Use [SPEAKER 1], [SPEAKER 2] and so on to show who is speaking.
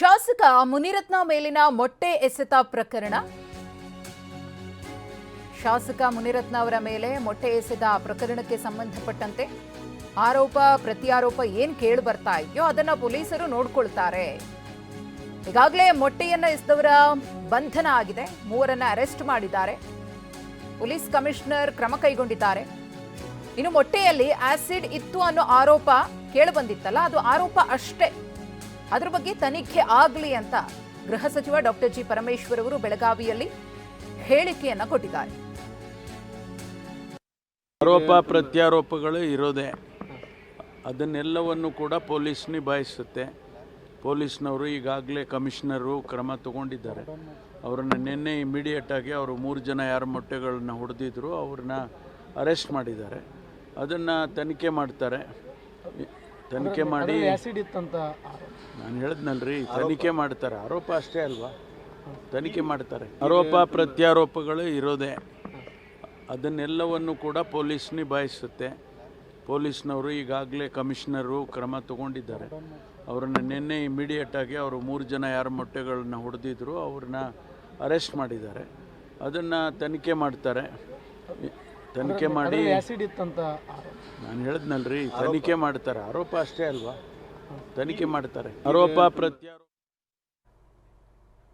[SPEAKER 1] ಶಾಸಕ ಮುನಿರತ್ನ ಮೇಲಿನ ಮೊಟ್ಟೆ ಎಸೆತ ಪ್ರಕರಣ. ಶಾಸಕ ಮುನಿರತ್ನ ಅವರ ಮೇಲೆ ಮೊಟ್ಟೆ ಎಸೆದ ಪ್ರಕರಣಕ್ಕೆ ಸಂಬಂಧಪಟ್ಟಂತೆ ಆರೋಪ, ಪ್ರತ್ಯಾರೋಪ ಏನ್ ಕೇಳಿ ಬರ್ತಾ ಇದೆಯೋ ಅದನ್ನ ಪೊಲೀಸರು ನೋಡ್ಕೊಳ್ತಾರೆ. ಈಗಾಗಲೇ ಮೊಟ್ಟೆಯನ್ನ ಎಸೆದವರ ಬಂಧನ ಆಗಿದೆ, ಮೂವರನ್ನ ಅರೆಸ್ಟ್ ಮಾಡಿದ್ದಾರೆ. ಪೊಲೀಸ್ ಕಮಿಷನರ್ ಕ್ರಮ ಕೈಗೊಂಡಿದ್ದಾರೆ. ಇನ್ನು ಮೊಟ್ಟೆಯಲ್ಲಿ ಆಸಿಡ್ ಇತ್ತು ಅನ್ನೋ ಆರೋಪ ಕೇಳಿಬಂದಿತ್ತಲ್ಲ ಅದು ಆರೋಪ ಅಷ್ಟೇ. ಅದ್ರ ಬಗ್ಗೆ ತನಿಖೆ ಆಗಲಿ ಅಂತ ಗೃಹ ಸಚಿವ ಡಾಕ್ಟರ್ ಜಿ ಪರಮೇಶ್ವರ್ ಅವರು ಬೆಳಗಾವಿಯಲ್ಲಿ ಹೇಳಿಕೆಯನ್ನು ಕೊಟ್ಟಿದ್ದಾರೆ.
[SPEAKER 2] ಆರೋಪ ಪ್ರತ್ಯಾರೋಪಗಳು ಇರೋದೇ. ಅದನ್ನೆಲ್ಲವನ್ನು ಕೂಡ ಪೊಲೀಸ್ ನಿಭಾಯಿಸುತ್ತೆ. ಪೊಲೀಸ್ನವರು ಈಗಾಗಲೇ ಕಮಿಷನರು ಕ್ರಮ ತಗೊಂಡಿದ್ದಾರೆ. ಅವರನ್ನು ನಿನ್ನೆ ಇಮಿಡಿಯೇಟಾಗಿ ಅವರು ಮೂರು ಜನ ಯಾರು ಮೊಟ್ಟೆಗಳನ್ನ ಹೊಡೆದಿದ್ರು, ಅವ್ರನ್ನ ಅರೆಸ್ಟ್ ಮಾಡಿದ್ದಾರೆ. ಅದನ್ನು ತನಿಖೆ ಮಾಡ್ತಾರೆ. ತನಿಖೆ ಮಾಡಿ
[SPEAKER 3] ಆಸಿಡ್ ಇತ್ತಂತ
[SPEAKER 2] ನಾನು ಹೇಳಿದ್ನಲ್ರಿ ತನಿಖೆ ಮಾಡ್ತಾರೆ. ಆರೋಪ ಅಷ್ಟೇ ಅಲ್ವಾ? ತನಿಖೆ ಮಾಡ್ತಾರೆ. ಆರೋಪ ಪ್ರತ್ಯಾರೋಪಗಳು ಇರೋದೇ. ಅದನ್ನೆಲ್ಲವನ್ನು ಕೂಡ ಪೊಲೀಸ್ ನಿಭಾಯಿಸುತ್ತೆ. ಪೊಲೀಸ್ನವರು ಈಗಾಗಲೇ ಕಮಿಷನರು ಕ್ರಮ ತಗೊಂಡಿದ್ದಾರೆ. ಅವ್ರನ್ನ ನಿನ್ನೆ ಇಮಿಡಿಯೇಟಾಗಿ ಅವರು ಮೂರು ಜನ ಯಾರು ಮೊಟ್ಟೆಗಳನ್ನ ಹೊಡೆದಿದ್ರು ಅವ್ರನ್ನ ಅರೆಸ್ಟ್ ಮಾಡಿದ್ದಾರೆ. ಅದನ್ನು ತನಿಖೆ ಮಾಡ್ತಾರೆ. ತನಿಖೆ ಮಾಡಿ
[SPEAKER 3] ಆಸಿಡ್ ಇತ್ತಂತ
[SPEAKER 2] ನಾನು ಹೇಳಿದ್ನಲ್ರಿ ತನಿಖೆ ಮಾಡ್ತಾರೆ. ಆರೋಪ ಅಷ್ಟೇ ಅಲ್ವಾ? ತನಿಖೆ ಮಾಡ್ತಾರೆ. ಆರೋಪ ಪ್ರತ್ಯಾರೋಪ